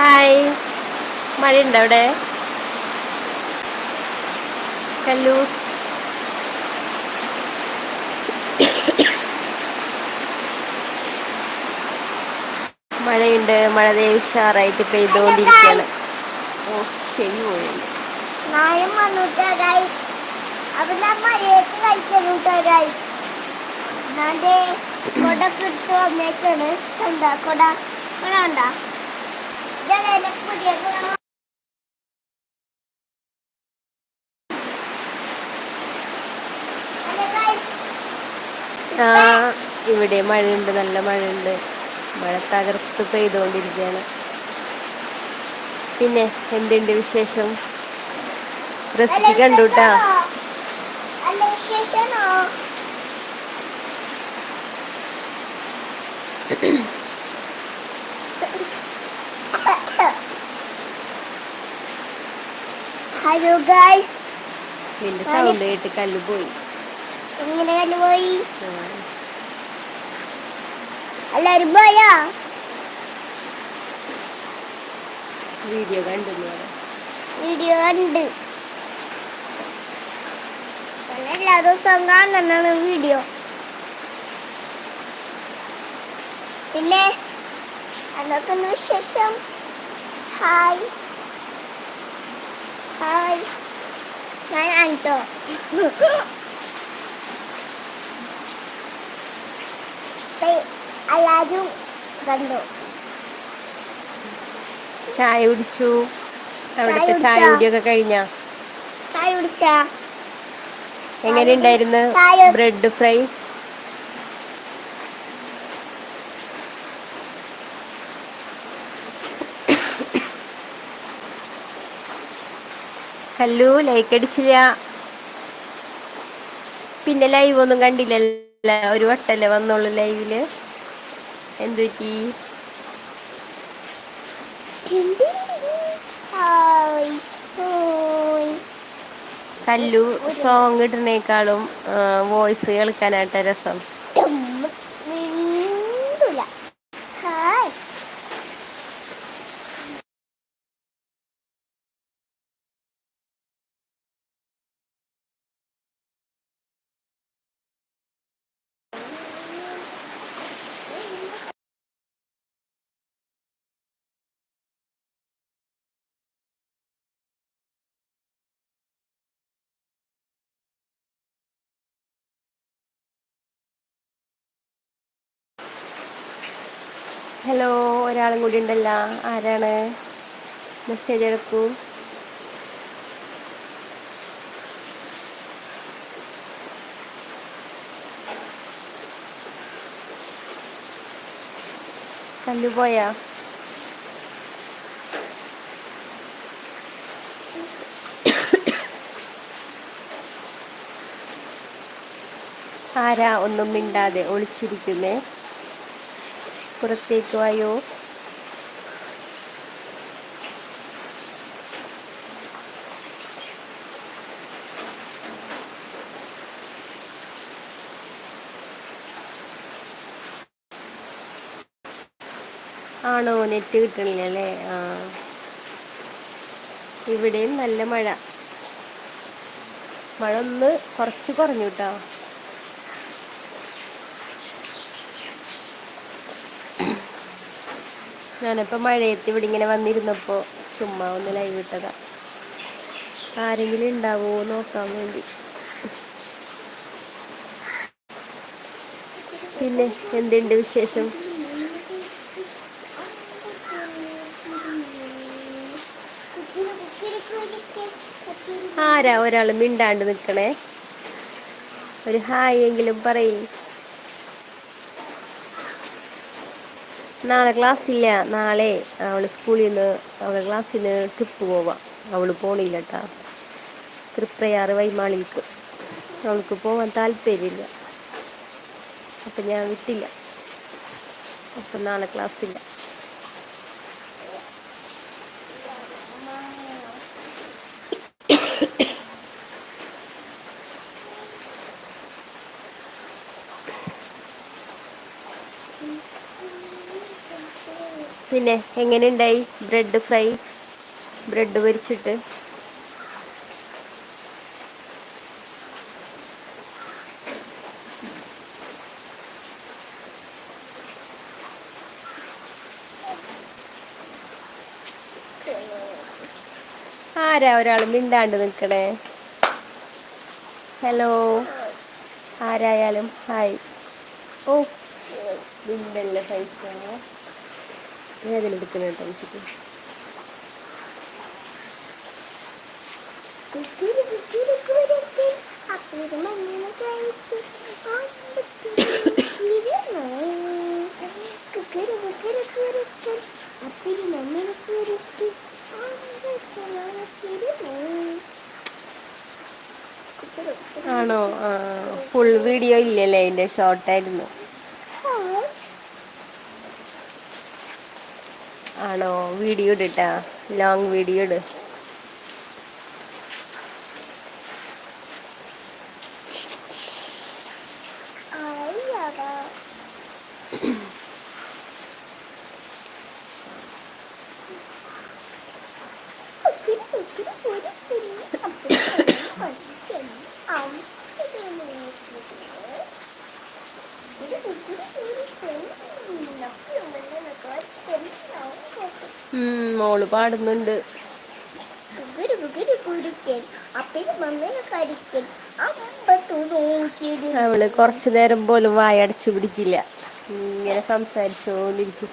Hi. മഴയുണ്ടോ അവിടെ? കല്ലൂസ്. മഴയുണ്ട്. മഴ ദേ ഉഷാറായിട്ട് പെയ്തുകൊണ്ടിരിക്കുകയാണ് ഓ ശരി പോയുണ്ട് കണ്ട? കൊട കൊട കണ്ട? ആ ഇവിടെ മഴയുണ്ട് നല്ല മഴയുണ്ട്. മഴ തകർത്ത് പെയ്തുകൊണ്ടിരിക്കുകയാണ്. പിന്നെ എന്തുണ്ട് വിശേഷം? റെസിപ്പി കണ്ടുട്ടാ കണ്ടു കേട്ടാ വിശേഷാണോ? നല്ല വിശേഷാണോ? ഹലോ ഗൈസ് നിന്റെ സൗണ്ട് കേട്ട് കല്ല് പോയി. എങ്ങനെ കല്ല് പോയി? എല്ലാരും പോയാ? വീഡിയോ കണ്ടു വീഡിയോ കണ്ട്. എല്ലാ ദിവസവും കാണുന്നതാണ് വീഡിയോ. പിന്നെ അതൊക്കെ വിശേഷം? ഹായ് ഹായ് ഞാൻ ആൻട്ടോ എല്ലാവരും കണ്ടു ചായ കുടിച്ചു അവിടുത്തെ ചായ? കുടിയൊക്കെ കഴിഞ്ഞാ ചായ കുടിച്ചാ എങ്ങനെ ഉണ്ടായിരുന്നു ബ്രെഡ് ഫ്രൈ ഹലോ ലൈക്ക് അടിച്ചില്ല. പിന്നെ ലൈവ് ഒന്നും കണ്ടില്ലല്ല. ഒരു വട്ടല്ലേ വന്നോളൂ ലൈവിൽ എന്തുപറ്റി കല്ലു സോങ് ഇടുന്നേക്കാളും വോയിസ് കേൾക്കാനായിട്ട് രസം മിണ്ടൂല ഹായ് ഹലോ ഒരാളും കൂടി ഉണ്ടല്ലോ. ആരാണ്? മെസ്സേജ് എടുക്കൂ കല്ലു പോയാ? ആരാ? ഒന്നും മിണ്ടാതെ ഒളിച്ചിരിക്കുന്നേ. പുറത്തേക്ക് വായോ. ആണോ? നെറ്റ് കിട്ടണില്ല അല്ലേ ആ. ഇവിടെയും നല്ല മഴ. മഴ ഒന്ന് കുറച്ച് കുറഞ്ഞു കേട്ടോ. ഞാനിപ്പോൾ മഴയത്ത് ഇവിടെ ഇങ്ങനെ വന്നിരുന്നപ്പോൾ ചുമ്മാ ഒന്ന് ലൈവ് ഇട്ടതാ. ആരെങ്കിലും ഉണ്ടാവുമോ നോക്കാൻ വേണ്ടി. പിന്നെ എന്തുണ്ട് വിശേഷം? ആരാ? ഒരാൾ മിണ്ടാണ്ട് നിൽക്കണേ ഒരു ഹായ് എങ്കിലും പറയും. നാളെ ക്ലാസ് ഇല്ല നാളെ അവൾ സ്കൂളിൽ നിന്ന് അവളെ ക്ലാസ്സിന് ട്രിപ്പ് പോവാം. അവൾ പോണില്ല കേട്ടാ തൃപ്രയാറ് വൈമാളിക്ക് അവൾക്ക് പോവാൻ താല്പര്യമില്ല. അപ്പം ഞാൻ വിട്ടില്ല. അപ്പം നാളെ ക്ലാസ് പിന്നെ എങ്ങനെയുണ്ടായി ബ്രെഡ് ഫ്രൈ? ബ്രെഡ് പൊരിച്ചിട്ട്. ആരാ ഒരാൾ മിണ്ടാണ്ട് നിൽക്കണേ? ഹലോ? ആരായാലും ഹായ്. ഓ മിണ്ടല്ല പൈസ? വേദന എടുക്കുന്ന കേട്ടോ വെച്ചിട്ട് ആണോ? ഫുൾ വീഡിയോ ഇല്ലല്ലേ? അതിന്റെ ഷോർട്ടായിരുന്നു ആണോ വീഡിയോ ഇടട്ടാ ലോങ് വീഡിയോ ഇട്. അമ്പത്തു പാടുന്നുണ്ട് അവൾ കുറച്ചു നേരം പോലും വായടച്ചു പിടിക്കില്ല. ഇങ്ങനെ സംസാരിച്ചോണ്ടിരിക്കും.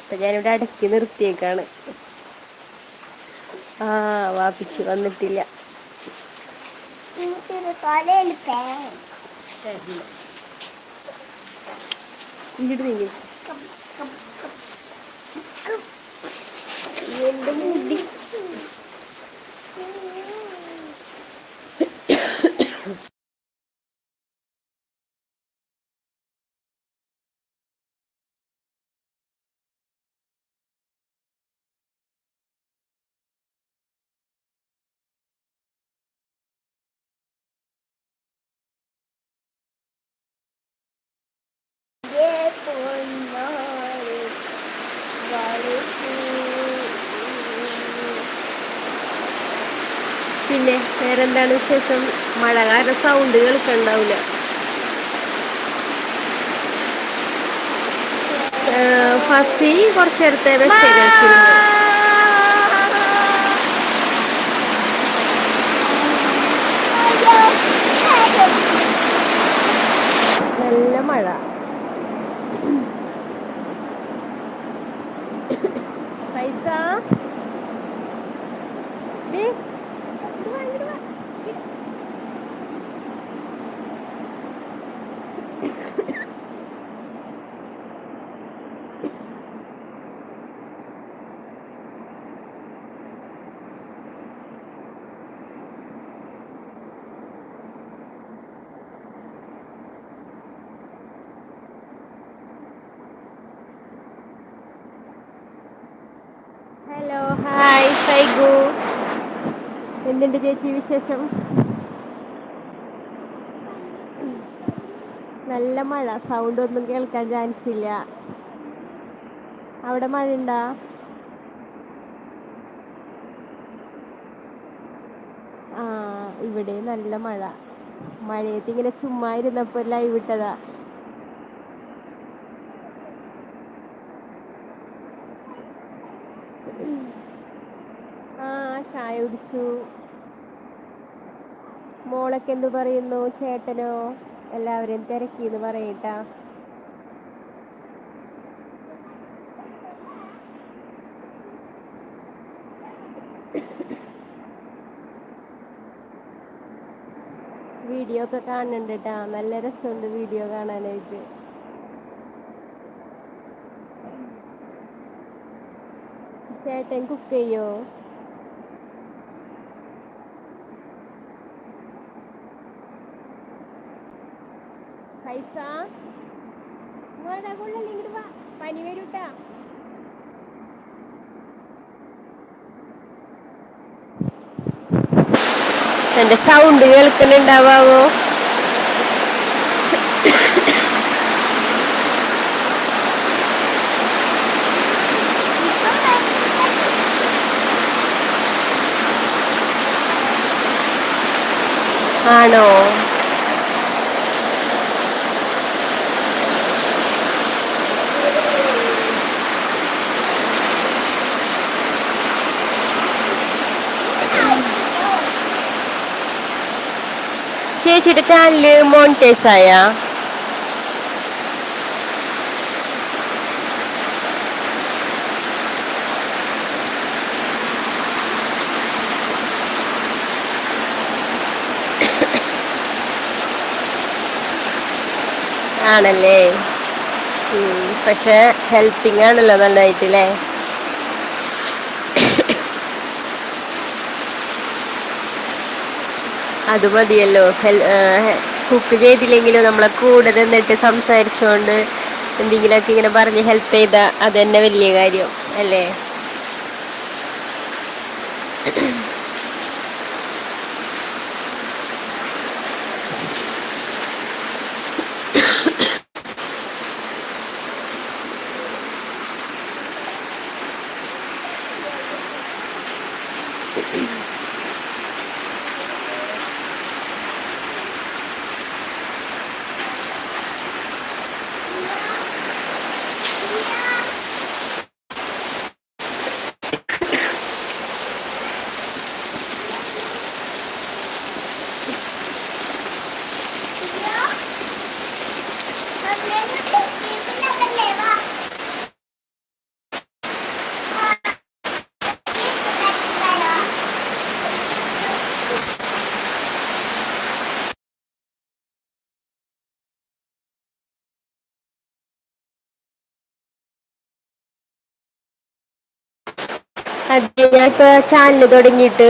ഇപ്പൊ ഞാനിവിടെ അടക്കി നിർത്തിയേക്കാണ്. ആ വാപ്പിച്ച് വന്നിട്ടില്ല. ഇങ്ങോട്ട് നീങ്ങി. എന്റെ മുടി പിന്നെ വേറെന്താണ് വിശേഷം? മഴ കാരണം സൗണ്ട് കേൾക്കണ്ടാവില്ല ഫസി കുറച്ച് നേരത്തെ നല്ല മഴ. പൈസ? ഹായ് സൈഗു എന്തുണ്ട് ചേച്ചി വിശേഷം? നല്ല മഴ. സൗണ്ട് ഒന്നും കേൾക്കാൻ ചാൻസ് ഇല്ല. അവിടെ മഴ ഉണ്ടാ ആ ഇവിടെ നല്ല മഴ. മഴയത്ത് ഇങ്ങനെ ചുമ്മാ ഇരുന്നപ്പോ ലൈവ് ഇട്ടതാ ആ ചായ കുടിച്ചു മോളൊക്കെ എന്തു പറയുന്നു? ചേട്ടനോ? എല്ലാവരും തിരക്കി എന്ന് പറയട്ട. വീഡിയോ ഒക്കെ കാണുന്നുണ്ട് കേട്ടാ നല്ല രസമുണ്ട് വീഡിയോ കാണാനായിട്ട്. ചേട്ടൻ കുക്ക് ചെയ്യോ? പൈസ. വേടാ കൊള്ളല്ലേ ഇങ്ങോട്ട് വാ. പനി വരൂട്ടാ. എന്റെ സൗണ്ട് കേൾക്കുന്നുണ്ടാവാമോ ആണോ? ചേച്ചിയുടെ ചാനൽ മോണിറ്റൈസ് ആയാ ആണല്ലേ പക്ഷെ ഹെൽപ്പിംഗ് ആണല്ലോ നന്നായിട്ടില്ലേ? അത് മതിയല്ലോ കുക്ക് ചെയ്തില്ലെങ്കിലും നമ്മളെ കൂടെ നിന്നിട്ട് സംസാരിച്ചുകൊണ്ട് എന്തെങ്കിലുമൊക്കെ ഇങ്ങനെ പറഞ്ഞ് ഹെൽപ്പ് ചെയ്താൽ അത് തന്നെ വലിയ കാര്യം അല്ലേ? അത് ഞാൻ ഇപ്പോൾ ചാനൽ തുടങ്ങിയിട്ട്